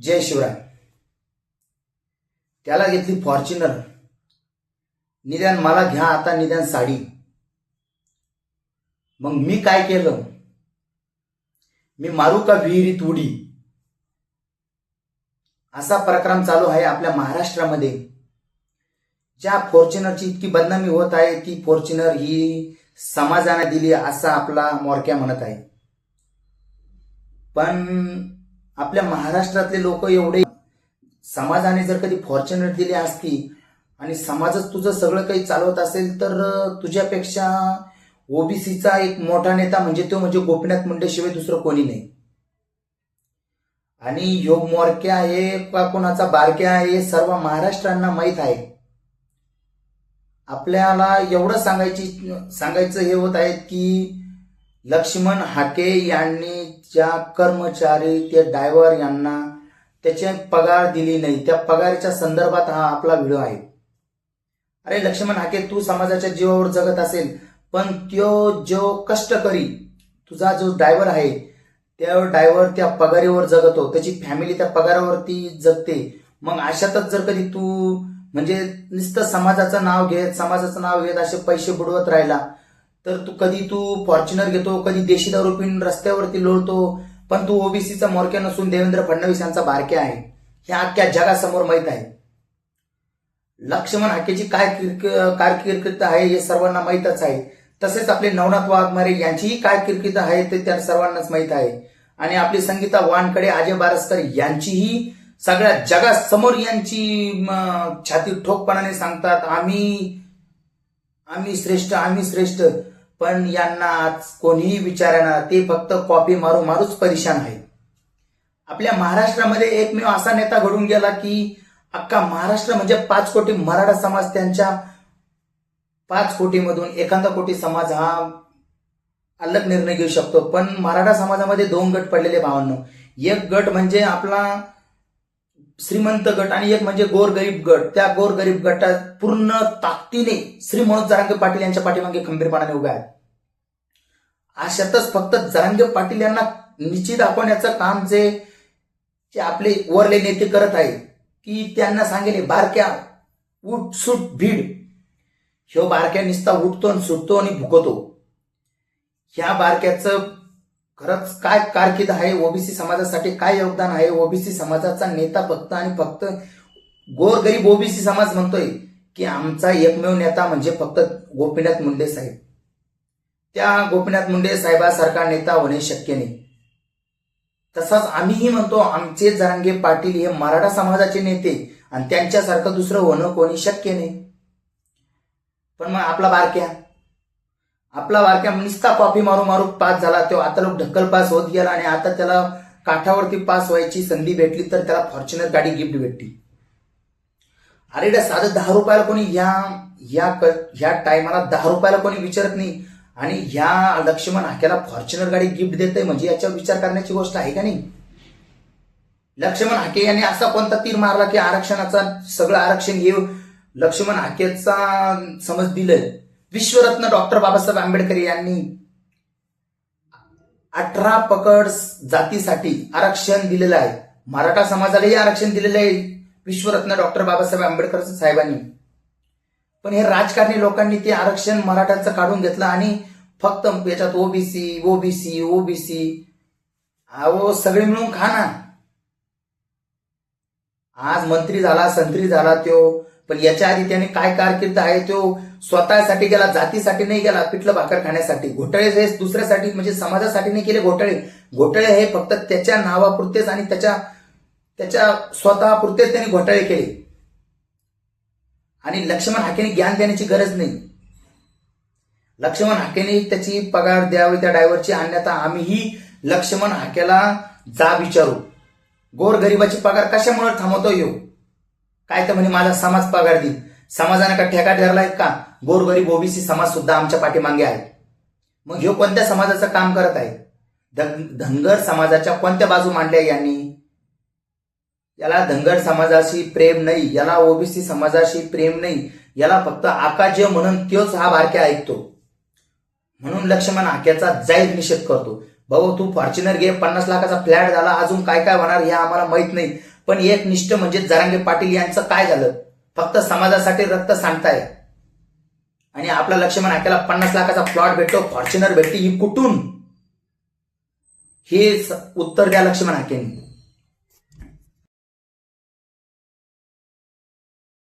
जय शिवराय. त्याला घेतली फॉर्च्युनर. निदान मला घ्या आता निदान साडी. मग मी काय केलं? मी मारू का विहिरीत उडी. असा प्रक्रम चालू आहे आपल्या महाराष्ट्रामध्ये. ज्या फॉर्च्युनरची इतकी बदनामी होत आहे ती फॉर्च्युनर ही समाजाने दिली असा आपला मोरक्या म्हणत आहे. पण आपल्या महाराष्ट्रातले लोक एवढे समाजाने जर कधी फॉर्च्युनेट दिली असती आणि समाजच तुझं सगळं काही चालवत असेल तर तुझ्यापेक्षा ओबीसीचा एक मोठा नेता म्हणजे तो म्हणजे गोपीनाथ मुंडेशिवाय दुसरं कोणी नाही. आणि योग मोरक्या आहे का कोणाचा बारक्या आहे हे सर्व महाराष्ट्रांना माहीत आहे. आपल्याला एवढं सांगायची सांगायचं हे होत आहे की लक्ष्मण हाके यांनी ज्या कर्मचारी ते ड्रायव्हर यांना त्याचे पगार दिली नाही त्या पगाराच्या संदर्भात हा आपला व्हिडिओ आहे. अरे लक्ष्मण हाके तू समाजाच्या जीवावर जगत असेल पण त्यो जो कष्टकरी तुझा जो ड्रायव्हर आहे त्या ड्रायव्हर त्या पगारीवर जगतो त्याची फॅमिली त्या पगारावरती जगते. मग अशातच जर कधी तू म्हणजे नुसतं समाजाचं नाव घेत समाजाचं नाव घेत असे पैसे बुडवत राहिला तर तू कधी तू फॉर्च्युनर घेतो कधी देशी दारू पिऊन रस्त्यावरती लोळतो पण तू ओबीसीचा मोरक्या नसून देवेंद्र फडणवीस यांचा बारक्या आहे. हे अख्ख्या जगासमोर माहीत आहे. लक्ष्मण हाकेची काय किरक कारकिर्द आहे हे सर्वांना माहीतच आहे. तसेच आपले नवनाथ वाघमारे यांचीही काय किरकिर्द आहे ते त्या सर्वांनाच माहीत आहे. आणि आपली संगीता वानकडे अजय बारसकर यांचीही सगळ्या जगासमोर यांची छाती ठोकपणाने सांगतात आम्ही आम्ही श्रेष्ठ आम्ही श्रेष्ठ. पण यांना आज कोणीही विचारणार ते फक्त कॉपी मारू मारूच परेशान आहे आपल्या महाराष्ट्रामध्ये एकमेव असा नेता घडून गेला की अख्खा महाराष्ट्र म्हणजे पाच कोटी मराठा समाज त्यांच्या पाच कोटीमधून एखादा कोटी समाज हा अलग निर्णय घेऊ शकतो. पण मराठा समाजामध्ये दोन गट पडलेले भावांनो. एक गट म्हणजे आपला श्रीमंत गट आणि एक म्हणजे गोरगरीब गट. त्या गोरगरीब गटात पूर्ण ताकदीने श्री मनोज जरांगे पाटील यांच्या पाठीमागे खंबीरपणाने उभे आहेत. अशातच फक्त जरांगे पाटील यांना निश्चित दाखवण्याचं काम जे जे आपले वरले नेते करत आहेत की त्यांना सांगेले बारक्या उठ सुट भीड. ह्यो बारक्या निसता उठतो आणि सुटतो आणि भुकतो. ह्या बारक्याचं खरंच काय कारकीर्द आहे? ओबीसी समाजासाठी काय योगदान आहे? ओबीसी समाजाचा नेता फक्त आणि फक्त गोरगरीब ओबीसी समाज म्हणतोय की आमचा एकमेव नेता म्हणजे फक्त गोपीनाथ मुंडे साहेब. त्या गोपीनाथ मुंडे साहेबासारखा नेता होणे शक्य नाही. तसाच आम्हीही म्हणतो आमचे जरांगे पाटील हे मराठा समाजाचे नेते आणि त्यांच्यासारखं दुसरं होणं कोणी शक्य नाही. पण मग आपला बारक्या आपला वारक्या निस्ता कॉफी मारू मारू पास झाला तो आता लोक ढक्कल पास होत गेला आणि आता त्याला काठावरती पास व्हायची संधी भेटली तर त्याला फॉर्च्युनर गाडी गिफ्ट भेटली. अरे साधं दहा रुपयाला कोणी ह्या ह्या क- ह्या टायमाला दहा रुपयाला कोणी विचारत नाही. आणि ह्या लक्ष्मण हाक्याला फॉर्च्युनर गाडी गिफ्ट देते म्हणजे याच्यावर विचार करण्याची गोष्ट आहे का नाही? लक्ष्मण हाके यांनी असा कोणता तीर मारला की आरक्षणाचा सगळं आरक्षण हे लक्ष्मण हाकेचा समज दिलंय. विश्वरत्न डॉक्टर बाबासाहेब आंबेडकर यांनी अठरा पकड जातीसाठी आरक्षण दिलेलं आहे. मराठा समाजालाही आरक्षण दिलेलं आहे विश्वरत्न डॉक्टर बाबासाहेब आंबेडकर साहेबांनी. पण हे राजकारणी लोकांनी ते आरक्षण मराठ्यांचं काढून घेतलं आणि फक्त याच्यात ओबीसी ओबीसी ओबीसी अहो सगळे मिळून खा ना. आज मंत्री झाला संत्री झाला तो. पण याच्या आधी त्याने काय कारकीर्द आहे तो स्वतःसाठी गेला जातीसाठी नाही गेला पिठलं भाकर खाण्यासाठी. घोटाळे हे दुसऱ्यासाठी म्हणजे समाजासाठी नाही केले घोटाळे. घोटाळे हे फक्त त्याच्या नावापुरतेच आणि त्याच्या त्याच्या स्वतःपुरतेच त्यांनी घोटाळे केले. आणि लक्ष्मण हाकेने ज्ञान देण्याची गरज नाही. लक्ष्मण हाकेने त्याची पगार द्यावी त्या ड्रायव्हरची अन्यथा आम्हीही लक्ष्मण हाकेला जा विचारू. गोरगरिबाची पगार कशामुळे थांबवतो येऊ काय तर म्हणे माझा समाज पगार देईल. समाजाने का ठेका ठरलाय का? गोरगरीब ओबीसी समाज सुद्धा आमच्या पाठीमागे आहे. मग ह्यो कोणत्या समाजाचं काम करत आहे? धन- धनगर समाजाच्या कोणत्या बाजू मांडल्या यांनी? याला धनगर समाजाशी प्रेम नाही याला ओबीसी समाजाशी प्रेम नाही याला फक्त आकाश म्हणून त्योच हा बारक्या ऐकतो. म्हणून लक्ष्मण आक्याचा जाहीर निषेध करतो. भाऊ तू फॉर्च्युनर घे पन्नास लाखाचा फ्लॅट झाला अजून काय काय होणार हे आम्हाला माहीत नाही. पण एक निष्ठ म्हणजे जरांगे पाटील यांचं काय झालं? फक्त समाजासाठी रक्त सांडताय. आणि आपला लक्ष्मण हाकेला पन्नास लाखाचा प्लॉट भेटतो फॉर्च्युनर भेटते ही कुठून? हे उत्तर द्या लक्ष्मण हाकेंनी.